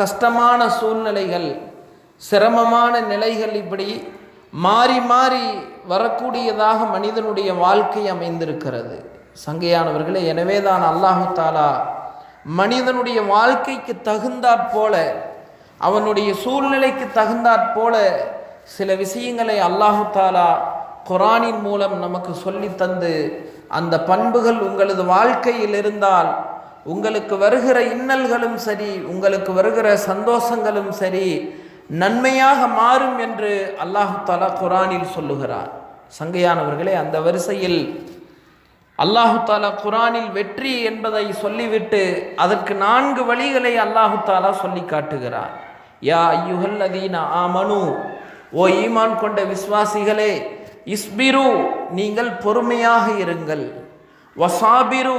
கஷ்டமான சூழ்நிலைகள் சிரமமான நிலைகள் இப்படி மாறி மாறி வரக்கூடியதாக மனிதனுடைய வாழ்க்கை அமைந்திருக்கிறது. சங்கையானவர்களே எனவே தான் அல்லாஹு தாலா மனிதனுடைய வாழ்க்கைக்கு தகுந்தாற் போல அவனுடைய சூழ்நிலைக்கு தகுந்தாற் போல சில விஷயங்களை அல்லாஹு தாலா குரானின் மூலம் நமக்கு சொல்லி தந்து அந்த பண்புகள் உங்களது வாழ்க்கையில் இருந்தால் உங்களுக்கு வருகிற இன்னல்களும் சரி உங்களுக்கு வருகிற சந்தோஷங்களும் சரி நன்மையாக மாறும் என்று அல்லாஹு தாலா குரானில் சொல்லுகிறார். சங்கையானவர்களே அந்த வரிசையில் அல்லாஹு தாலா குரானில் வெற்றி என்பதை சொல்லிவிட்டு அதற்கு நான்கு வழிகளை அல்லாஹு தாலா சொல்லி காட்டுகிறார். யா ஐயுகல் ஆ ஆமனு ஓ ஈமான் கொண்ட விஸ்வாசிகளே இஸ்பிரு நீங்கள் பொறுமையாக இருங்கள். வசாபிரு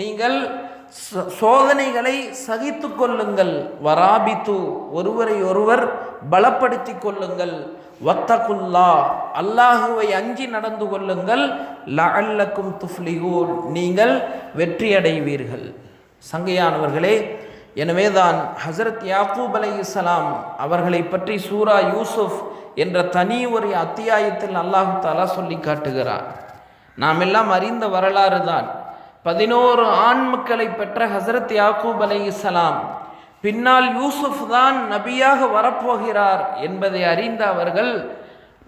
நீங்கள் சோதனைகளை சகித்து கொள்ளுங்கள். வராபித்து ஒருவரை ஒருவர் பலப்படுத்தி கொள்ளுங்கள். வத்தகுல்லா அல்லாஹுவை அஞ்சி நடந்து கொள்ளுங்கள். லஅல்லக்கும் துஃப்லிகூன் நீங்கள் வெற்றியடைவீர்கள். சங்கையானவர்களே எனவே தான் ஹசரத் யாக்கூப் அலைஹிஸ்ஸலாம் அவர்களை பற்றி சூரா யூசுப் என்ற தனி ஒரு அத்தியாயத்தில் அல்லாஹு தாலா சொல்லி காட்டுகிறார். நாம் எல்லாம் அறிந்த வரலாறு தான் பதினோரு ஆண்மக்களை பெற்ற ஹசரத் யாக்கூப் அலைஹிஸ்ஸலாம் பின்னால் யூசுப் தான் நபியாக வரப்போகிறார் என்பதை அறிந்த அவர்கள்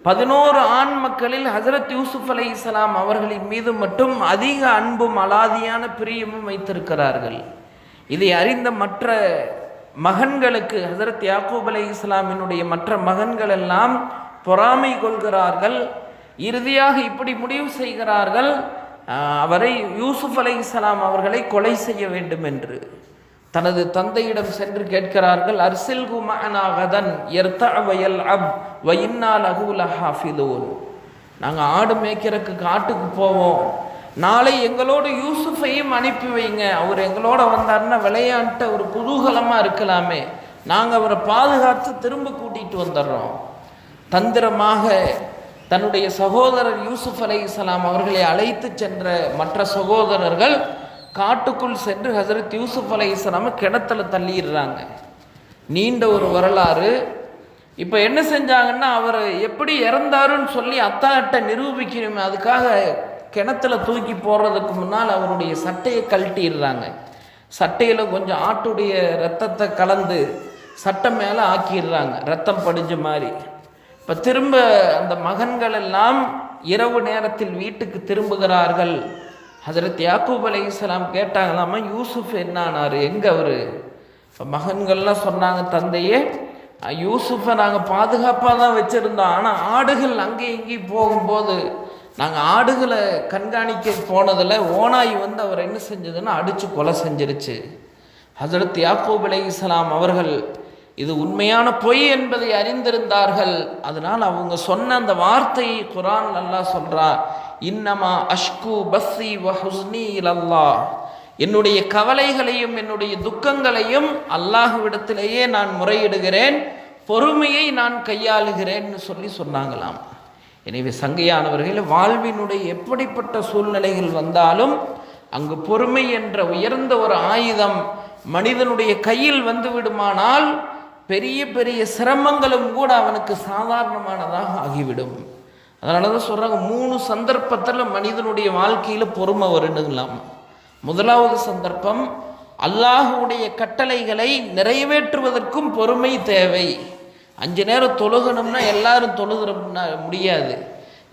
பதினோரு ஆண் மக்களில் ஹசரத் யூசுப் அலைஹிஸ்ஸலாம் அவர்களின் மீது மட்டும் அதிக அன்பும் அலாதியான பிரியமும் வைத்திருக்கிறார்கள். இதை அறிந்த மற்ற மகன்களுக்கு ஹசரத் யாக்கூப் அலை இஸ்லாமினுடைய மற்ற மகன்கள் எல்லாம் பொறாமை கொள்கிறார்கள். இறுதியாக இப்படி முடிவு செய்கிறார்கள். அவரை யூசுப் அலை இஸ்லாம் அவர்களை கொலை செய்ய வேண்டும் என்று. தனது தந்தையிடம் சென்று கேட்கிறார்கள் அர்சில் குமானாகதன் எர்த்தவயல் அப் வயின்னா லகுல ஹாஃபிதூன் நாங்கள் ஆடு மேய்க்கிறக்கு காட்டுக்கு போவோம். நாளை எங்களோடு யூசுஃபையும் அனுப்பி வைங்க. அவர் எங்களோட வந்தார்னா விளையாண்ட ஒரு குதூகலமாக இருக்கலாமே. நாங்கள் அவரை பாதுகாத்து திரும்ப கூட்டிகிட்டு வந்துடுறோம். தந்திரமாக தன்னுடைய சகோதரர் யூசுப் அலைஹிஸ்ஸலாம் அவர்களை அழைத்து சென்ற மற்ற சகோதரர்கள் காட்டுக்குள் சென்று ஹசரத் யூசுப் அலைஹிஸ்ஸலாமை கிணத்துல தள்ளிடுறாங்க. நீண்ட ஒரு வரலாறு. இப்போ என்ன செஞ்சாங்கன்னா அவர் எப்படி இறந்தாருன்னு சொல்லி அத்தாட்ட நிரூபிக்கணுமே அதுக்காக கிணத்துல தூக்கி போடுறதுக்கு முன்னால் அவருடைய சட்டையை கழட்டிடுறாங்க. சட்டையில் கொஞ்சம் ஆட்டுடைய ரத்தத்தை கலந்து சட்டை மேலே ஆக்கிடுறாங்க. ரத்தம் படிஞ்ச மாதிரி. இப்போ திரும்ப அந்த மகன்கள் எல்லாம் இரவு நேரத்தில் வீட்டுக்கு திரும்புகிறார்கள். ஹசரத் யாக்கூப் அலைஹிஸ்ஸலாம் கேட்டாங்களாமா யூசுஃப் என்னானார்? எங்கே அவர்? இப்போ மகன்கள்லாம் சொன்னாங்க தந்தையே யூசுஃபை நாங்கள் பாதுகாப்பாக தான் வச்சுருந்தோம். ஆனால் ஆடுகள் அங்கேயும் இங்கேயும் போகும்போது நாங்கள் ஆடுகளை கண்காணிக்க போனதில் ஓனாய் வந்து அவர் என்ன செஞ்சதுன்னா அடித்து கொலை செஞ்சிருச்சு. ஹசரத் யாக்கூப் அலைஹிஸ்ஸலாம் அவர்கள் இது உண்மையான பொய் என்பதை அறிந்திருந்தார்கள். அதனால் அவங்க சொன்ன அந்த வார்த்தையை குரான் நல்லா சொல்றா. இன்னமா அஷ்கு பஸ்ஸி வஹுஸ்னி இலல்லா என்னுடைய கவலைகளையும் என்னுடைய துக்கங்களையும் அல்லாஹுவிடத்திலேயே நான் முறையிடுகிறேன். பொறுமையை நான் கையாளுகிறேன்னு சொல்லி சொன்னாங்களாம். எனவே சங்கையானவர்கள் வாழ்வினுடைய எப்படிப்பட்ட சூழ்நிலைகள் வந்தாலும் அங்கு பொறுமை என்ற உயர்ந்த ஒரு ஆயுதம் மனிதனுடைய கையில் வந்து விடுமானால் பெரிய பெரிய சிரமங்களும் கூட அவனுக்கு சாதாரணமானதாக ஆகிவிடும். அதனால தான் சொல்கிறாங்க மூணு சந்தர்ப்பத்தில் மனிதனுடைய வாழ்க்கையில் பொறுமை வருணுங்களாம் முதலாவது சந்தர்ப்பம் அல்லாஹுடைய கட்டளைகளை நிறைவேற்றுவதற்கும் பொறுமை தேவை. அஞ்சு நேரம் தொழுகணும்னா எல்லாரும் தொழுகிற முடியாது.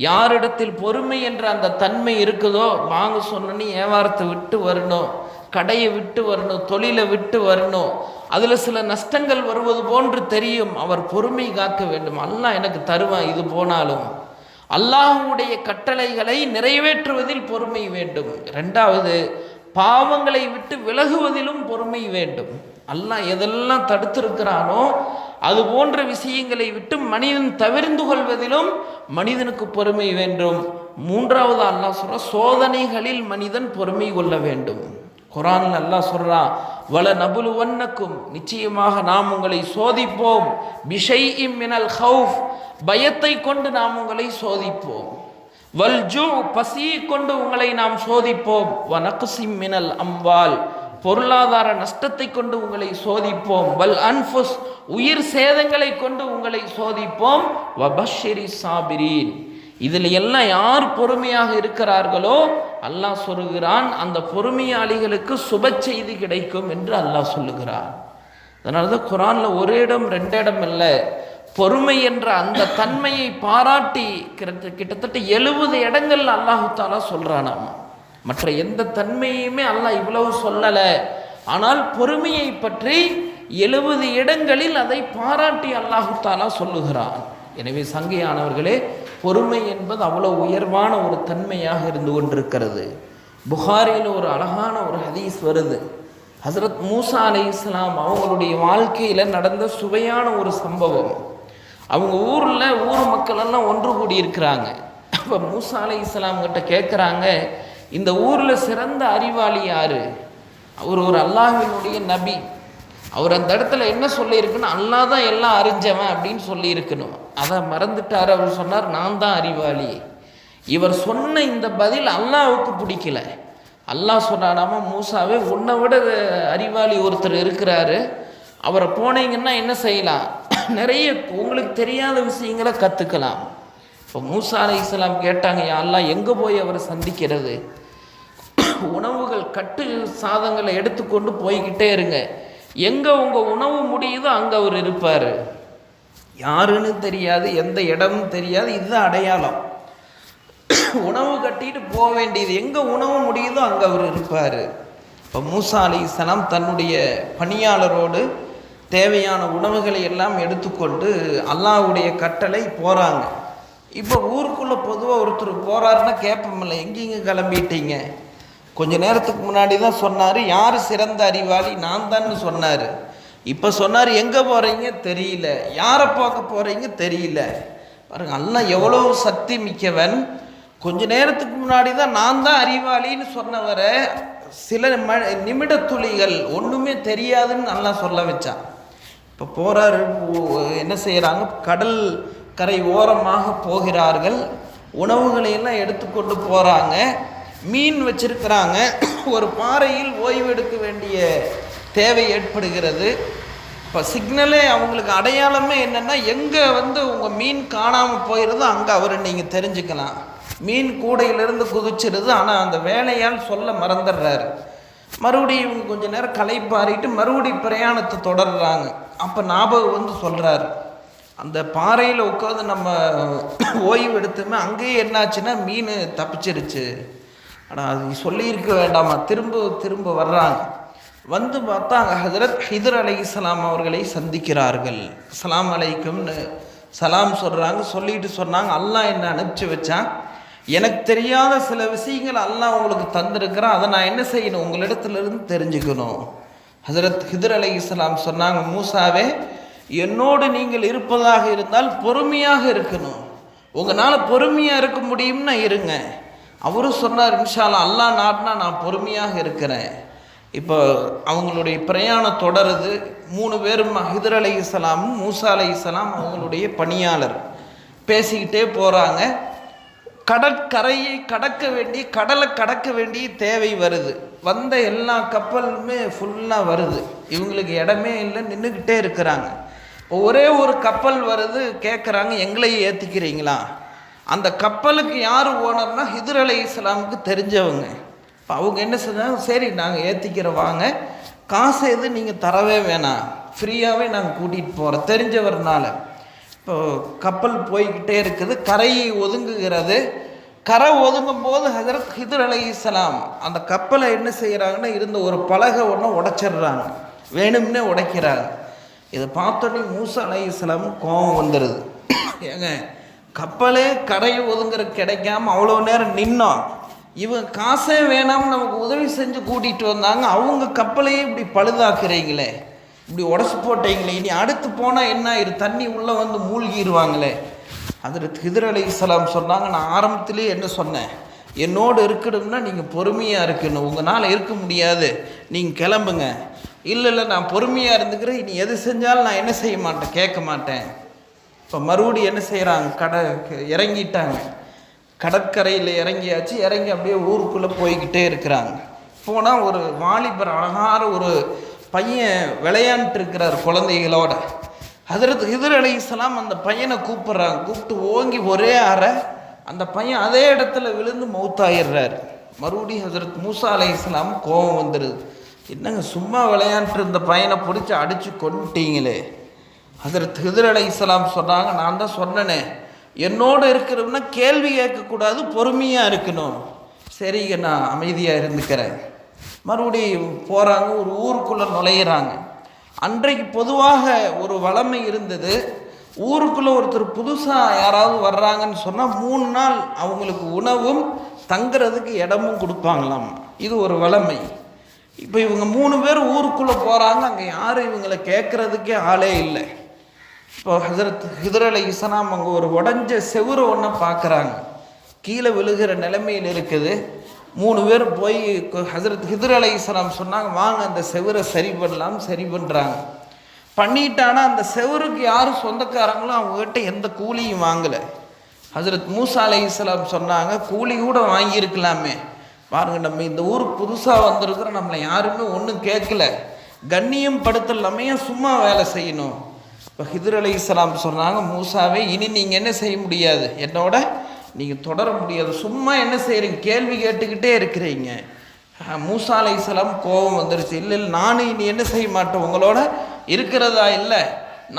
யாரிடத்தில் பொறுமை என்ற அந்த தன்மை இருக்குதோ வாங்க சொன்னோன்னு ஏவாரத்தை விட்டு வரணும் கடையை விட்டு வரணும் தொழிலை விட்டு வரணும் அதில் சில நஷ்டங்கள் வருவது போன்று தெரியும். அவர் பொறுமை காக்க வேண்டும். அல்லாஹ் எனக்கு தருவான் இது போனாலும். அல்லாஹுடைய கட்டளைகளை நிறைவேற்றுவதில் பொறுமை வேண்டும். ரெண்டாவது பாவங்களை விட்டு விலகுவதிலும் பொறுமை வேண்டும். அல்லாஹ் எதெல்லாம் தடுத்திருக்கிறானோ அது போன்ற விஷயங்களை விட்டு மனிதன் தவிர்ந்து கொள்வதிலும் மனிதனுக்கு பொறுமை வேண்டும். மூன்றாவது அல்லாஹ் சொல்ற சோதனைகளில் மனிதன் பொறுமை கொள்ள வேண்டும். குரான் நல்லா சொல்கிறான் வள நபுலு நபுலுவன்னக்கும் நிச்சயமாக நாம் உங்களை சோதிப்போம். பிஷை மினல் ஹவுஃப் பயத்தை கொண்டு நாம் உங்களை சோதிப்போம். வல்ஜூ பசியை பசி கொண்டு உங்களை நாம் சோதிப்போம். வனக்குசிம் மினல் அம்பால் பொருளாதார நஷ்டத்தை கொண்டு உங்களை சோதிப்போம். வல் அன்ஃபுஸ் உயிர் சேதங்களை கொண்டு உங்களை சோதிப்போம். வபஷிரி சாபிரீன். இதில் எல்லாம் யார் பொறுமையாக இருக்கிறார்களோ அல்லாஹ் சொல்லுகிறான் அந்த பொறுமையாளிகளுக்கு சுப செய்தி கிடைக்கும் என்று அல்லாஹ் சொல்லுகிறான். அதனால தான் குரானில் ஒரு இடம் ரெண்டு இடம் இல்லை. பொறுமை என்ற அந்த தன்மையை பாராட்டி கிட்ட கிட்டத்தட்ட எழுபது இடங்கள் அல்லாஹு தாலா சொல்கிறானாம் மற்ற எந்த தன்மையுமே அல்லாஹ் இவ்வளவு சொல்லலை. ஆனால் பொறுமையை பற்றி எழுபது இடங்களில் அதை பாராட்டி அல்லாஹு தாலா சொல்லுகிறான். எனவே சங்கையானவர்களே பொறுமை என்பது அவ்வளோ உயர்வான ஒரு தன்மையாக இருந்து கொண்டிருக்கிறது. புகாரியில் ஒரு அழகான ஒரு ஹதீஸ் வருது. ஹசரத் மூசா அலை இஸ்லாம் அவங்களுடைய வாழ்க்கையில் நடந்த சுவையான ஒரு சம்பவம். அவங்க ஊரில் ஊர் மக்களெல்லாம் ஒன்று கூடி இருக்கிறாங்க அப்போ மூசா அலை இஸ்லாம் கிட்ட கேட்குறாங்க இந்த ஊரில் சிறந்த அறிவாளி யார்? அவர் ஒரு அல்லாஹினுடைய நபி. அவர் அந்த இடத்துல என்ன சொல்லியிருக்குன்னு அல்லா தான் எல்லாம் அறிஞ்சவன் அப்படின்னு சொல்லியிருக்கணும். அதை மறந்துட்டார் அவர் சொன்னார் நான் தான் அறிவாளி. இவர் சொன்ன இந்த பதில் அல்லாவுக்கு பிடிக்கல. அல்லாஹ் சொன்னானாமா மூசாவே உன்னை விட அறிவாளி ஒருத்தர் இருக்கிறாரு. அவரை போனீங்கன்னா என்ன செய்யலாம்? நிறைய உங்களுக்கு தெரியாத விஷயங்களை கற்றுக்கலாம் இப்போ மூசா அலை இஸ்லாம் கேட்டாங்க யாரெல்லாம் எங்கே போய் அவரை சந்திக்கிறது? உணவுகள் கட்டு சாதங்களை எடுத்துக்கொண்டு போய்கிட்டே இருங்க. எங்கே உங்கள் உணவு முடியுதோ அங்கே அவர் இருப்பார். யாருன்னு தெரியாது எந்த இடமும் தெரியாது இதுதான் அடையாளம். உணவு கட்டிட்டு போக வேண்டியது எங்கே உணவு முடியுதோ அங்கே அவர் இருப்பார். இப்போ மூசா அலி இஸ்லாம் தன்னுடைய பணியாளரோடு தேவையான உணவுகளை எல்லாம் எடுத்துக்கொண்டு அல்லாவுடைய கட்டளை போகிறாங்க இப்போ ஊருக்குள்ளே பொதுவாக ஒருத்தர் போகிறாருன்னா கேட்போம்ல எங்கேங்க கிளம்பிட்டீங்க? கொஞ்ச நேரத்துக்கு முன்னாடி தான் சொன்னார் யார் சிறந்த அறிவாளி? நான் தான் சொன்னார். இப்போ சொன்னார் எங்கே போகிறீங்க தெரியல. யாரை பார்க்க போகிறீங்க தெரியல. பாருங்க அல்லாஹ் எவ்வளோ சக்தி மிக்கவன் கொஞ்ச நேரத்துக்கு முன்னாடி தான் நான் தான் அறிவாளின்னு சொன்னவரை சில ம நிமிட துளிகள் ஒன்றுமே தெரியாதுன்னு நல்லா சொல்ல வச்சான். இப்போ போகிறாரு என்ன செய்கிறாங்க கடல் கரை ஓரமாக போகிறார்கள். உணவுகளை எல்லாம் எடுத்துக்கொண்டு போகிறாங்க மீன் வச்சிருக்கிறாங்க. ஒரு பாறையில் ஓய்வெடுக்க வேண்டிய தேவை ஏற்படுகிறது. இப்போ சிக்னலே அவங்களுக்கு அடையாளமே என்னென்னா எங்கே வந்து உங்கள் மீன் காணாமல் போயிடுதோ அங்கே அவரை நீங்கள் தெரிஞ்சுக்கலாம். மீன் கூடையிலிருந்து குதிச்சிருது ஆனால் அந்த வேலையால் சொல்ல மறந்துடுறாரு. மறுபடியும் இவங்க கொஞ்ச நேரம் களைப்பாறிட்டு மறுபடியும் பிரயாணத்தை தொடர்றாங்க. அப்போ ஞாபகம் வந்து சொல்கிறாரு அந்த பாறையில் உட்காந்து நம்ம ஓய்வு எடுத்துமே அங்கேயே என்னாச்சுன்னா மீன் தப்பிச்சிருச்சு. ஆனால் அது சொல்லியிருக்க வேண்டாமா? திரும்ப திரும்ப வர்றாங்க. வந்து பார்த்தாங்க ஹசரத் ஹிதர் அலை இஸ்லாம் அவர்களை சந்திக்கிறார்கள். சலாம் அலைக்கும்னு சலாம் சொல்கிறாங்க சொல்லிட்டு சொன்னாங்க அல்லாஹ் என்ன அனுப்பிச்சு வச்சான். எனக்கு தெரியாத சில விஷயங்கள் அல்லாஹ் உங்களுக்கு தந்திருக்கிறான். அதை நான் என்ன செய்யணும்? உங்களிடத்துலேருந்து தெரிஞ்சுக்கணும். ஹசரத் ஹிதர் அலை இஸ்லாம் சொன்னாங்க மூசாவே என்னோடு நீங்கள் இருப்பதாக இருந்தால் பொறுமையாக இருக்கணும். உங்களால் பொறுமையாக இருக்க முடியும்னா இருங்க. அவரும் சொன்னார் இன்ஷால்லா அல்லா நாட்னா நான் பொறுமையாக இருக்கிறேன். இப்போ அவங்களுடைய பிரயாணம் தொடருது. மூணு பேரும் ஹிதர் அலை இஸ்லாமும் மூசா அலை இஸ்லாம் அவங்களுடைய பணியாளர். பேசிக்கிட்டே போகிறாங்க கடற்கரையை கடக்க வேண்டிய கடலை கடக்க வேண்டிய தேவை வருது. வந்த எல்லா கப்பலுமே ஃபுல்லாக வருது. இவங்களுக்கு இடமே இல்லை நின்றுக்கிட்டே இருக்கிறாங்க. ஒரே ஒரு கப்பல் வருது கேட்குறாங்க எங்களையும் ஏற்றிக்கிறீங்களா அந்த கப்பலுக்கு யார் ஓனர்னா ஹிதுர் அலை இஸ்லாமுக்கு தெரிஞ்சவங்க. இப்போ அவங்க என்ன செஞ்சாங்க சரி நாங்கள் ஏற்றிக்கிறோம் வாங்க. காசு எதுவும் நீங்கள் தரவே வேணாம். ஃப்ரீயாகவே நாங்கள் கூட்டிகிட்டு போகிறோம் தெரிஞ்சவர்னால. இப்போ கப்பல் போய்கிட்டே இருக்குது. கரையை ஒதுங்குகிறது. கரை ஒதுங்கும் போது ஹஜரத் ஹிதர் அலை இஸ்லாம் அந்த கப்பலை என்ன செய்கிறாங்கன்னா இருந்த ஒரு பலகை ஒன்று உடைச்சிடுறாங்க. வேணும்னே உடைக்கிறாங்க. இதை பார்த்தோன்னே மூசா அலை இஸ்லாமும் கோபம் வந்துடுது ஏங்க கப்பலே கரை ஒதுங்குற கிடைக்காம அவ்வளோ நேரம் நின்னோம். இவங்க காசே வேணாம்னு நமக்கு உதவி செஞ்சு கூட்டிகிட்டு வந்தாங்க. அவங்க கப்பலையே இப்படி பழுதாக்குறீங்களே. இப்படி உடச்சி போட்டீங்களே. இனி அடுத்து போனால் என்ன? ஆயிரு தண்ணி உள்ளே வந்து மூழ்கிடுவாங்களே அதில் ஹிதர் அலி இஸ்லாம் சொன்னாங்க. நான் ஆரம்பத்திலே என்ன சொன்னேன்? என்னோடு இருக்கணும்னா நீங்கள் பொறுமையாக இருக்கணும். உங்களால் இருக்க முடியாது. நீங்கள் கிளம்புங்க. இல்லை இல்லை நான் பொறுமையாக இருந்துக்கிறேன். இனி எது செஞ்சாலும் நான் என்ன செய்ய மாட்டேன்? கேட்க மாட்டேன். இப்போ மறுபடியும் என்ன செய்கிறாங்க கடை இறங்கிட்டாங்க. கடற்கரையில் இறங்கியாச்சு. இறங்கி அப்படியே ஊருக்குள்ளே போய்கிட்டே இருக்கிறாங்க. போனால் ஒரு வாலிபர் அழகான ஒரு பையன் விளையாண்டு இருக்கிறார் குழந்தைகளோட. அதிரது ஹிதர் அலி இஸ்லாம் அந்த பையனை கூப்பிட்றாங்க. கூப்பிட்டு ஓங்கி ஒரே அறை அந்த பையன் அதே இடத்துல விழுந்து மௌத்தாயிடுறாரு. மறுபடியும் ஹசரத் மூசா அலை இஸ்லாம் கோபம் வந்துடுது என்னங்க சும்மா விளையாண்டு இருந்த பையனை பிடிச்சி அடித்து கொண்டுட்டீங்களே அதற்கு ஹிதர் அலை இஸ்லாம் சொன்னாங்க நான் தான் சொன்னனே என்னோட இருக்கிறவனா கேள்வி கேட்கக்கூடாது பொறுமையாக இருக்கணும். சரிங்க நான் அமைதியாக இருந்துக்கிறேன். மறுபடியும் போகிறாங்க ஒரு ஊருக்குள்ளே நுழையிறாங்க. அன்றைக்கு பொதுவாக ஒரு வளமை இருந்தது. ஊருக்குள்ளே ஒருத்தர் புதுசாக யாராவது வர்றாங்கன்னு சொன்னால் மூணு நாள் அவங்களுக்கு உணவும் தங்குறதுக்கு இடமும் கொடுப்பாங்களாம். இது ஒரு வளமை. இப்போ இவங்க மூணு பேர் ஊருக்குள்ளே போகிறாங்க அங்கே யாரும் இவங்களை கேட்குறதுக்கே ஆளே இல்லை. இப்போ ஹசரத் ஹிதர் அலை இஸ்லாம் அங்கே ஒரு உடஞ்ச செவுரு ஒன்று பார்க்குறாங்க. கீழே விழுகிற நிலைமையில் இருக்குது. மூணு பேர் போய் ஹசரத் ஹிதர் அலை இஸ்லாம் சொன்னாங்க வாங்க அந்த செவுரை சரி பண்ணலாம் சரி பண்ணுறாங்க பண்ணிட்டானா அந்த செவருக்கு யாரும் சொந்தக்காரங்களோ அவங்ககிட்ட எந்த கூலியும் வாங்கலை. ஹசரத் மூசா அலை இஸ்லாம் சொன்னாங்க கூலி கூட வாங்கியிருக்கலாமே. பாருங்கள் நம்ம இந்த ஊருக்கு புதுசாக வந்திருக்கிறோம் நம்மளை யாருமே ஒன்றும் கேட்கல. கண்ணியம் படுத்தலாமே சும்மா வேலை செய்யணும். இப்போ ஹிதர் அலி இஸ்லாம் சொன்னாங்க மூசாவே இனி நீங்கள் என்ன செய்ய முடியாது? என்னோட நீங்கள் தொடர முடியாது. சும்மா என்ன செய்கிறீங்க கேள்வி கேட்டுக்கிட்டே இருக்கிறீங்க. மூசா அலை இஸ்லாம் கோபம் வந்துருச்சு. இல்லை இல்லை நானும் இனி என்ன செய்ய மாட்டேன் உங்களோட இருக்கிறதா இல்லை?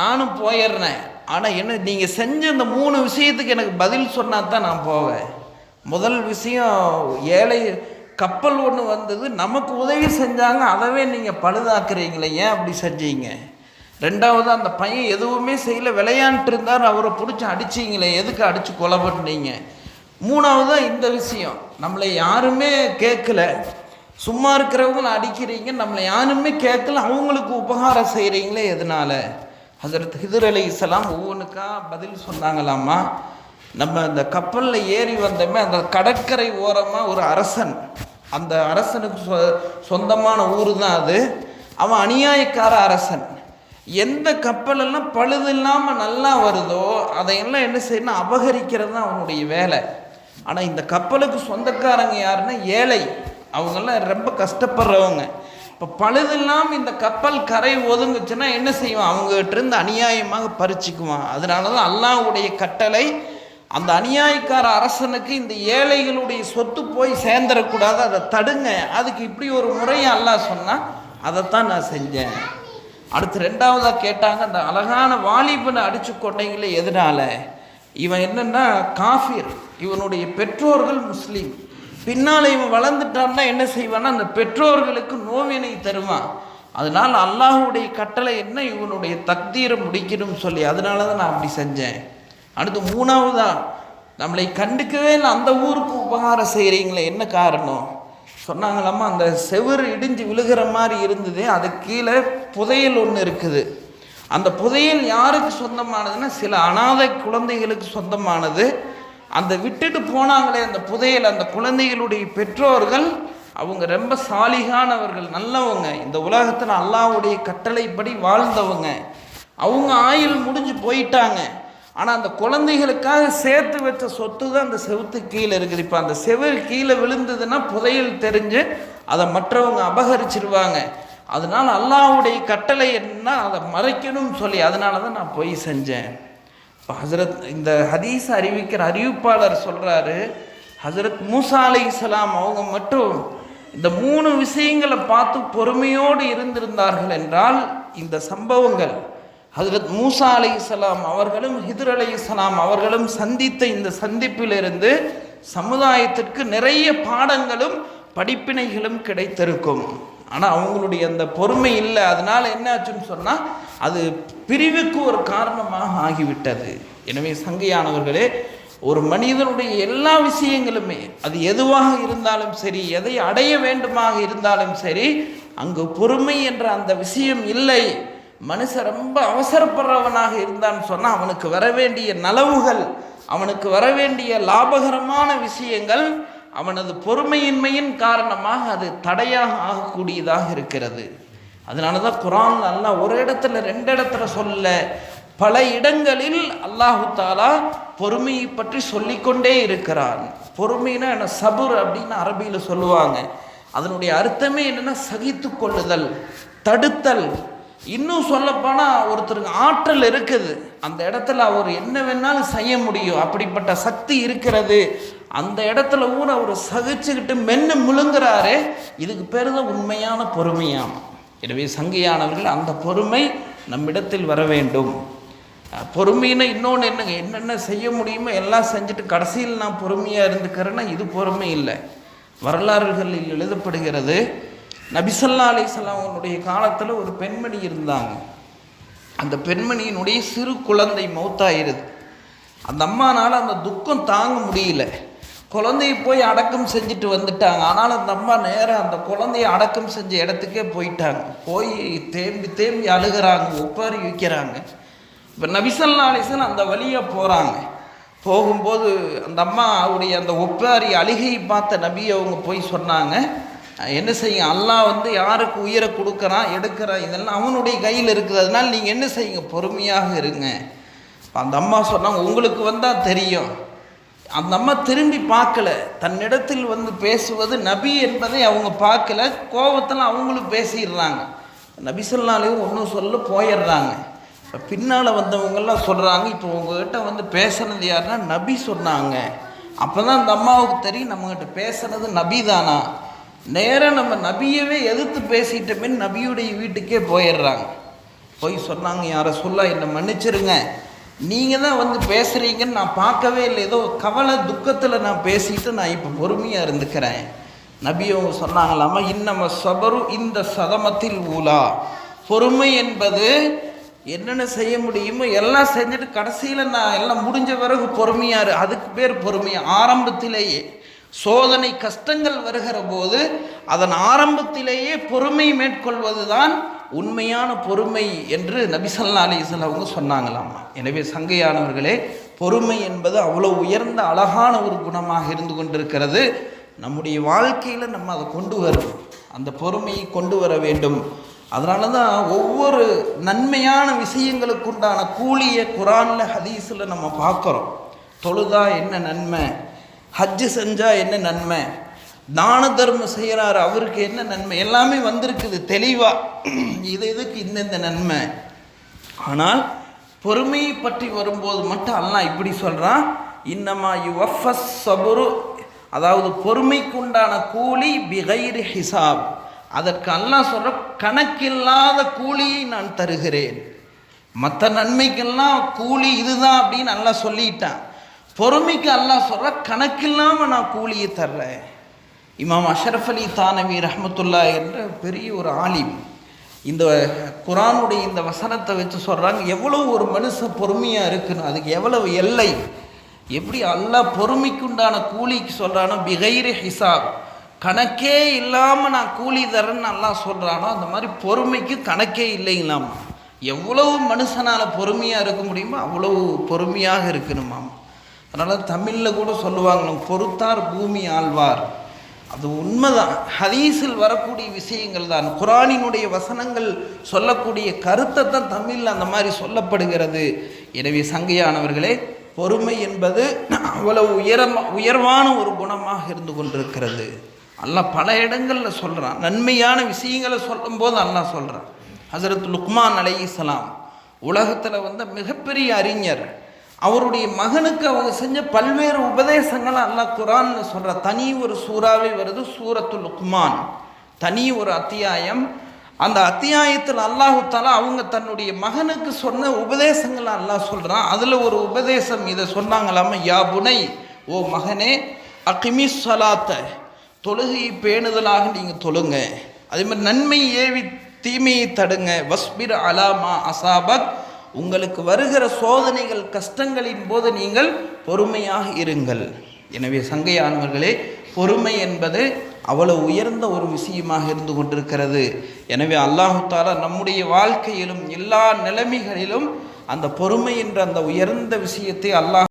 நானும் போயிடுறேன். ஆனால் என்ன நீங்கள் செஞ்ச இந்த மூணு விஷயத்துக்கு எனக்கு பதில் சொன்னால் தான் நான் போவேன். முதல் விஷயம் ஏழை கப்பல் ஒன்று வந்தது. நமக்கு உதவி செஞ்சாங்க. அதவே நீங்கள் பழுதாக்குறீங்களே ஏன் அப்படி செஞ்சீங்க? ரெண்டாவது அந்த பையன் எதுவுமே செய்யல விளையாண்டு இருந்தார். அவரை பிடிச்சி அடிச்சீங்களே எதுக்கு அடித்து கொலை பண்ணீங்க? மூணாவது இந்த விஷயம். நம்மளை யாருமே கேட்கல. சும்மா இருக்கிறவங்கள அடிக்கிறீங்க நம்மளை யாருமே கேட்கல. அவங்களுக்கு உபகாரம் செய்கிறீங்களே எதனால்? ஹசரத் ஹிதர் அலி இஸ்லாம் ஒவ்வொன்றுக்கா பதில் சொன்னாங்களாமா நம்ம அந்த கப்பலில் ஏறி வந்தோமே அந்த கடற்கரை ஓரமாக ஒரு அரசன். அந்த அரசனுக்கு சொ சொந்தமான ஊர் தான் அது. அவன் அநியாயக்கார அரசன். எந்த கப்பலெல்லாம் பழுது இல்லாமல் நல்லா வருதோ அதையெல்லாம் என்ன செய்யணும் அபகரிக்கிறது தான் அவனுடைய வேலை. ஆனால் இந்த கப்பலுக்கு சொந்தக்காரங்க யாருன்னா ஏழை. அவங்கெல்லாம் ரொம்ப கஷ்டப்படுறவங்க. இப்போ பழுது இல்லாமல் இந்த கப்பல் கரை ஒதுங்குச்சுன்னா என்ன செய்வான்? அவங்ககிட்ட இருந்து அநியாயமாக பறிச்சுக்குவான். அதனால தான் அல்லாவுடைய கட்டளை அந்த அநியாயக்கார அரசனுக்கு இந்த ஏழைகளுடைய சொத்து போய் சேர்ந்துடக்கூடாது. அதை தடுங்க. அதுக்கு இப்படி ஒரு முறையை அல்லாஹ் சொன்னால் அதைத்தான் நான் செஞ்சேன். அடுத்து ரெண்டாவதாக கேட்டாங்க அந்த அழகான வாலிபனை அடித்து கொண்டீங்களே எதனால்? இவன் என்னென்னா காஃபிர். இவனுடைய பெற்றோர்கள் முஸ்லீம். பின்னால் இவன் வளர்ந்துட்டான்னா என்ன செய்வான்னா அந்த பெற்றோர்களுக்கு நோவினை தருவான். அதனால் அல்லாஹ்வுடைய கட்டளை என்ன? இவனுடைய தக்தீரை முடிக்கணும்னு சொல்லி. அதனால தான் நான் அப்படி செஞ்சேன். அடுத்து மூணாவதா நம்மளை கண்டுக்கவே இல்லை அந்த ஊருக்கு உபகாரம் செய்கிறீங்களே என்ன காரணம்? சொன்னாங்களாமா அந்த செவுரு இடிஞ்சு விழுகிற மாதிரி இருந்தது அது கீழே புதையல் ஒன்று இருக்குது. அந்த புதையல் யாருக்கு சொந்தமானதுன்னா சில அனாதை குழந்தைகளுக்கு சொந்தமானது. அந்த விட்டுட்டு போனாங்களே அந்த புதையல் அந்த குழந்தைகளுடைய பெற்றோர்கள் அவங்க ரொம்ப சாலிகானவர்கள் நல்லவங்க. இந்த உலகத்தில் அல்லாவுடைய கட்டளைப்படி வாழ்ந்தவங்க. அவங்க ஆயுள் முடிஞ்சு போயிட்டாங்க. ஆனால் அந்த குழந்தைகளுக்காக சேர்த்து வச்ச சொத்து தான் அந்த செவுத்து கீழே இருக்குது. இப்போ அந்த செவுரு கீழே விழுந்ததுன்னா புதையல் தெரிஞ்சு அதை மற்றவங்க அபகரிச்சிருவாங்க. அதனால் அல்லாவுடைய கட்டளை என்ன? அதை மறைக்கணும்னு சொல்லி அதனால தான் நான் போய் செஞ்சேன். இப்போ ஹசரத் இந்த ஹதீஸ் அறிவிக்கிற அறிவிப்பாளர் சொல்கிறாரு ஹசரத் மூசா அலைஹிஸ்ஸலாம் அவங்க மட்டும் இந்த மூணு விஷயங்களை பார்த்து பொறுமையோடு இருந்திருந்தார்கள் என்றால் இந்த சம்பவங்கள் ஹசரத் மூசா அலைஹிஸ்ஸலாம் அவர்களும் ஹிதர் அலைஹிஸ்ஸலாம் அவர்களும் சந்தித்த இந்த சந்திப்பிலிருந்து சமுதாயத்திற்கு நிறைய பாடங்களும் படிப்பினைகளும் கிடைத்திருக்கும். ஆனால் அவங்களுடைய அந்த பொறுமை இல்லை. அதனால் என்ன ஆச்சுன்னு சொன்னால் அது பிரிவுக்கு ஒரு காரணமாக ஆகிவிட்டது. எனவே சங்கையானவர்களே ஒரு மனிதனுடைய எல்லா விஷயங்களுமே அது எதுவாக இருந்தாலும் சரி எதை அடைய வேண்டுமாக இருந்தாலும் சரி அங்கு பொறுமை என்ற அந்த விஷயம் இல்லை. மனுஷன் ரொம்ப அவசரப்படுறவனாக இருந்தான்னு சொன்னால் அவனுக்கு வர வேண்டிய நலவுகள் அவனுக்கு வர வேண்டிய லாபகரமான விஷயங்கள் அவனது பொறுமையின்மையின் காரணமாக அது தடையாக ஆகக்கூடியதாக இருக்கிறது. அதனால தான் குரான் நல்லா ஒரு இடத்துல ரெண்டு இடத்துல சொல்ல பல இடங்களில் அல்லாஹு தாலா பொறுமையை பற்றி சொல்லிக்கொண்டே இருக்கிறான். பொறுமைனா என்ன? சபுர் அப்படின்னு அரபியில் சொல்லுவாங்க. அதனுடைய அர்த்தமே என்னன்னா சகித்து கொள்ளுதல் தடுத்தல். இன்னும் சொல்லப்போனால் ஒருத்தருக்கு ஆற்றல் இருக்குது. அந்த இடத்துல அவர் என்ன வேணாலும் செய்ய முடியும். அப்படிப்பட்ட சக்தி இருக்கிறது. அந்த இடத்துல ஊர் அவர் சகிச்சுக்கிட்டு மென்னு முழுங்குறாரு இதுக்கு பேர் தான் உண்மையான பொறுமையாம். எனவே சங்கையானவர்கள் அந்த பொறுமை நம்மிடத்தில் வர வேண்டும். பொறுமைன்னா இன்னொன்று என்னங்க? என்னென்ன செய்ய முடியுமோ எல்லாம் செஞ்சுட்டு கடைசியில் நான் பொறுமையாக இருந்துக்கிறேன்னா இது பொறுமை இல்லை. வரலாறுகளில் எழுதப்படுகிறது நபிசல்லா அலிஸ்லாம் அவனுடைய காலத்தில் ஒரு பெண்மணி இருந்தாங்க. அந்த பெண்மணியினுடைய சிறு குழந்தை மௌத்தாயிருது அந்த அம்மானால் அந்த துக்கம் தாங்க முடியல. குழந்தைய போய் அடக்கம் செஞ்சுட்டு வந்துட்டாங்க. ஆனால் அந்த அம்மா நேராக அந்த குழந்தைய அடக்கம் செஞ்ச இடத்துக்கே போயிட்டாங்க. போய் தேம்பி தேம்பி அழுகிறாங்க ஒப்பாரி வைக்கிறாங்க. இப்போ நபிசல்லா அலிசன் அந்த வழியாக போகிறாங்க போகும்போது அந்த அம்மாவுடைய அந்த ஒப்பாரி அழுகையை பார்த்த நபி அவங்க போய் சொன்னாங்க. என்ன செய்யுங்க? அல்லாஹ் வந்து யாருக்கு உயிரை கொடுக்குறான் எடுக்கிறான் இதெல்லாம் அவனுடைய கையில் இருக்குது. அதனால் நீங்கள் என்ன செய்யுங்க? பொறுமையாக இருங்க. அந்த அம்மா சொன்னாங்க உங்களுக்கு வந்தால் தெரியும். அந்த அம்மா திரும்பி பார்க்கல. தன்னிடத்தில் வந்து பேசுவது நபி என்பதை அவங்க பார்க்கல. கோபத்தில் அவங்களும் பேசிடுறாங்க. நபி சொல்லாலையும் ஒன்றும் சொல்ல போயிடுறாங்க. இப்போ பின்னால் வந்தவங்கெல்லாம் சொல்கிறாங்க இப்போ உங்ககிட்ட வந்து பேசுனது யாருன்னா நபி சொன்னாங்க. அப்போ தான் அந்த அம்மாவுக்கு தெரியும் நம்மகிட்ட பேசுனது நபி தானா? நேராக நம்ம நபியவே எதிர்த்து பேசிட்டோமே நபியுடைய வீட்டுக்கே போயிடுறாங்க. போய் சொன்னாங்க யாரை சொல்ல என்னை மன்னிச்சிருங்க. நீங்கள் தான் வந்து பேசுகிறீங்கன்னு நான் பார்க்கவே இல்லை. ஏதோ கவலை துக்கத்தில் நான் பேசிட்டு நான் இப்போ பொறுமையாக இருந்துக்கிறேன். நபி அவங்க சொன்னாங்களாமா இன்னம சபரு இந்த சதமத்தில் ஊலா. பொறுமை என்பது என்னென்ன செய்ய முடியுமோ எல்லாம் செஞ்சுட்டு கடைசியில் நான் எல்லாம் முடிஞ்ச பிறகு பொறுமையாக அதுக்கு பேர் பொறுமையாக ஆரம்பத்திலேயே சோதனை கஷ்டங்கள் வருகிற போது அதன் ஆரம்பத்திலேயே பொறுமை மேற்கொள்வது தான் உண்மையான பொறுமை என்று நபிசல்லா அலிஸ்லாம் அவங்க சொன்னாங்களாமா. எனவே சங்கையானவர்களே பொறுமை என்பது அவ்வளோ உயர்ந்த அழகான ஒரு குணமாக இருந்து கொண்டிருக்கிறது. நம்முடைய வாழ்க்கையில் நம்ம அதை கொண்டு வரணும். அந்த பொறுமையை கொண்டு வர வேண்டும். அதனால தான் ஒவ்வொரு நன்மையான விஷயங்களுக்குண்டான கூலியை குரானில் ஹதீஸில் நம்ம பார்க்குறோம். தொழுதா என்ன நன்மை? ஹஜ்ஜு செஞ்சால் என்ன நன்மை? தான தர்மம் செய்கிறாரு அவருக்கு என்ன நன்மை? எல்லாமே வந்திருக்குது தெளிவாக இது இதுக்கு இந்தந்த நன்மை? ஆனால் பொறுமையை பற்றி வரும்போது மட்டும் அல்லாஹ் இப்படி சொல்கிறான் இன்னமா யுவஃபஸ் சபுரு அதாவது பொறுமைக்குண்டான கூலி பிகைரி ஹிசாப். அதற்கு அல்லாஹ் சொல்கிற கணக்கில்லாத கூலியை நான் தருகிறேன். மற்ற நன்மைக்கெல்லாம் கூலி இதுதான் அப்படின்னு நல்லா சொல்லிட்டான். பொறுமைக்கு அல்லாஹ் சொல்கிற கணக்கில்லாமல் நான் கூலியை தர்றேன். இமாம் அஷரஃப் அலி தானவி ரஹமத்துல்லா என்ற பெரிய ஒரு ஆலிம் இந்த குரானுடைய இந்த வசனத்தை வச்சு சொல்கிறாங்க எவ்வளோ ஒரு மனுஷன் பொறுமையாக இருக்குன்னு அதுக்கு எவ்வளவு எல்லை? எப்படி அல்லாஹ் பொறுமைக்குண்டான கூலிக்கு சொல்கிறானோ பிகைரி ஹிசாப் கணக்கே இல்லாமல் நான் கூலி தரேன்னு நல்லா சொல்கிறானோ அந்த மாதிரி பொறுமைக்கு கணக்கே இல்லைங்களாமா எவ்வளவு மனுஷனால் பொறுமையாக இருக்க முடியுமோ அவ்வளவு பொறுமையாக இருக்கணுமாம். அதனால் தமிழில் கூட சொல்லுவாங்களும் பொறுத்தார் பூமி ஆழ்வார். அது உண்மைதான். ஹதீஸில் வரக்கூடிய விஷயங்கள் தான். குரானினுடைய வசனங்கள் சொல்லக்கூடிய கருத்தை தான் தமிழில் அந்த மாதிரி சொல்லப்படுகிறது. எனவே சங்கையானவர்களே பொறுமை என்பது அவ்வளவு உயரமா உயர்வான ஒரு குணமாக இருந்து கொண்டிருக்கிறது. அல்லாஹ் பல இடங்களில் சொல்கிறான் நன்மையான விஷயங்களை சொல்லும்போது அல்லாஹ் சொல்கிறான் ஹசரத் லுக்மான் அலைஹிஸ்ஸலாம் உலகத்தில் வந்த மிகப்பெரிய அறிஞர். அவருடைய மகனுக்கு அவங்க செஞ்ச பல்வேறு உபதேசங்களை அல்லாஹ் குரான்னு சொல்கிற தனி ஒரு சூறாவே வருது சூரத்து லுக்மான். தனி ஒரு அத்தியாயம். அந்த அத்தியாயத்தில் அல்லாஹு தாலா அவங்க தன்னுடைய மகனுக்கு சொன்ன உபதேசங்களை அல்லாஹ் சொல்கிறான் அதில் ஒரு உபதேசம் இதை சொன்னாங்களாம? யா புனை ஓ மகனே அகிமி சலாத்த தொழுகையை பேணுதலாக நீங்கள் தொழுங்க. அதே மாதிரி நன்மை ஏவி தீமையை தடுங்க. வஸ்பிர் அலாமா அசாபக் உங்களுக்கு வருகிற சோதனைகள் கஷ்டங்களின் போது நீங்கள் பொறுமையாக இருங்கள். எனவே சங்கையானவர்களே பொறுமை என்பது அவ்வளவு உயர்ந்த ஒரு விஷயமாக இருந்து கொண்டிருக்கிறது. எனவே அல்லாஹால நம்முடைய வாழ்க்கையிலும் எல்லா நிலைமைகளிலும் அந்த பொறுமை என்ற அந்த உயர்ந்த விஷயத்தை அல்லாஹ்